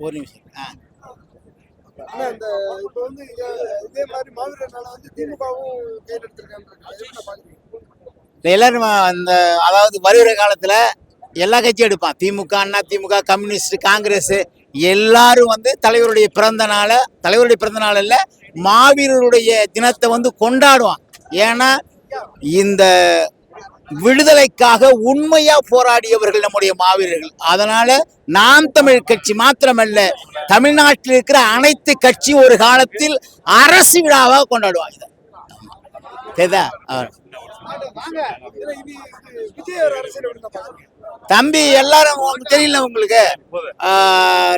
ஒரு நிமிஷம் ஆ. ஆனா இந்த இப்ப வந்து இதே மாதிரி மாவீரர் நாளை வந்து திமுகவும் கையில் எடுத்திருக்காங்க எல்லாரும் அந்த அதாவது வருகிற காலத்துல எல்லா கட்சியும் எடுப்பான். திமுக அண்ணா திமுக கம்யூனிஸ்ட் காங்கிரஸ் எல்லாரும் வந்து தலைவருடைய பிறந்த நாளை தலைவருடைய பிறந்த நாள் இல்ல மாவீரருடைய தினத்தை வந்து கொண்டாடுவான். ஏன்னா இந்த விடுதலைக்காக உண்மையா போராடியவர்கள் நம்முடைய மாவீரர்கள். அதனால நாம் தமிழ் கட்சி மாத்திரமல்ல தமிழ்நாட்டில் இருக்கிற அனைத்து கட்சி ஒரு காலத்தில் அரசு விழாவாக கொண்டாடுவாங்க. சரிதா தம்பி எல்லாரும் தெரியல உங்களுக்கு?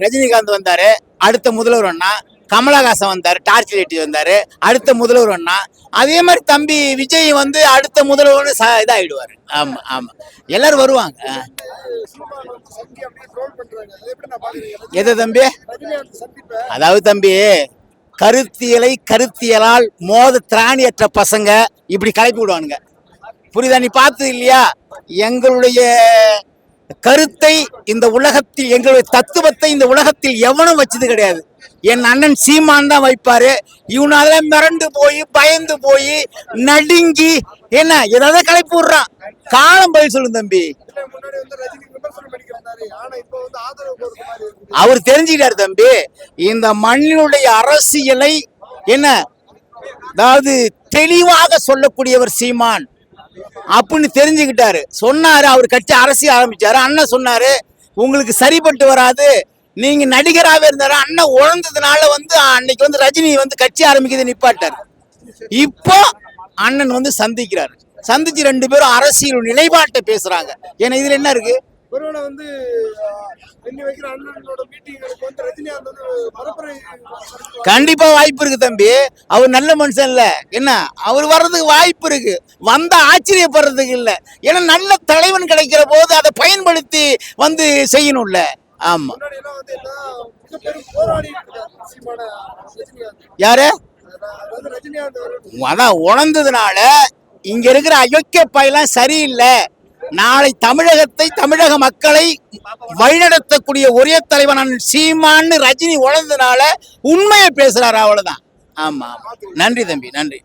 ரஜினிகாந்த் வந்தாரு. அடுத்த முதல்வர் அண்ணா. கமலஹாசன் வந்தார் டார்ச் லைட் வந்தார் அடுத்த முதல்வருன்னா அதே மாதிரி தம்பி விஜய் வந்து அடுத்த முதல்வர்னு ச- இதாயிடுவாரு. ஆமா ஆமா. எல்லாரும் வருவாங்க. எது தம்பி? அதாவது தம்பி கருத்தியலை கருத்தியலால் மோத திராணியற்ற பசங்க இப்படி கலப்பி விடுவானுங்க. புரியுதா? நீ பார்த்தது இல்லையா? எங்களுடைய கருத்தை இந்த உலகத்தில் எங்களுடைய தத்துவத்தை இந்த உலகத்தில் எவனும் வச்சது கிடையாது. என் அண்ணன் சீமான் தான் வைப்பாரு. இவனால மிரண்டு போய் பயந்து போய் நடுங்கி என்ன ஏதாவது கலப்பி விடுறான். காலம் பதில் சொல்லும் தம்பி. அவர் தெரிஞ்சுக்கிட்டாரு தம்பி இந்த மண்ணினுடைய அரசியலை என்ன அதாவது தெளிவாக சொல்லக்கூடியவர் சீமான். அப்படின்னு தெரிஞ்சுக்கிட்டாரு. சொன்னாரு அவர் கட்சி அரசியல் ஆரம்பிச்சாரு. அண்ணன் சொன்னாரு உங்களுக்கு சரிப்பட்டு வராது நீங்க நடிகராகவே இருந்தாரு? அண்ணன் உழந்ததுனால வந்து அன்னைக்கு வந்து ரஜினி வந்து கட்சி ஆரம்பிக்கிறது நிப்பாட்டார். இப்போ அண்ணன் வந்து சந்திக்கிறாரு. சந்திச்சு ரெண்டு பேரும் அரசியல் நிலைப்பாட்டை பேசுறாங்க. ஏன்னா இதுல என்ன இருக்கு? ஒருவேளை வந்து. கண்டிப்பா வாய்ப்பு இருக்கு தம்பி. அவர் நல்ல மனுஷன் இல்ல. என்ன? அவர் வர்றதுக்கு வாய்ப்பு இருக்கு. வந்த ஆச்சரியப்படுறதுக்கு இல்ல. ஏன்னா நல்ல தலைவன் கிடைக்கிற போது அதை பயன்படுத்தி வந்து செய்யணும்ல. ஆமா. யாரு? அதான் உணர்ந்ததுனால இங்க இருக்கிற அயோக்கிய பையெல்லாம் சரியில்லை. நாளை தமிழகத்தை தமிழக மக்களை வழிநடத்தக்கூடிய ஒரே தலைவன் சீமான்னு ரஜினி உணர்ந்ததுனால உண்மையை பேசுறாரு அவ்வளவுதான். ஆமா ஆமா. நன்றி தம்பி நன்றி.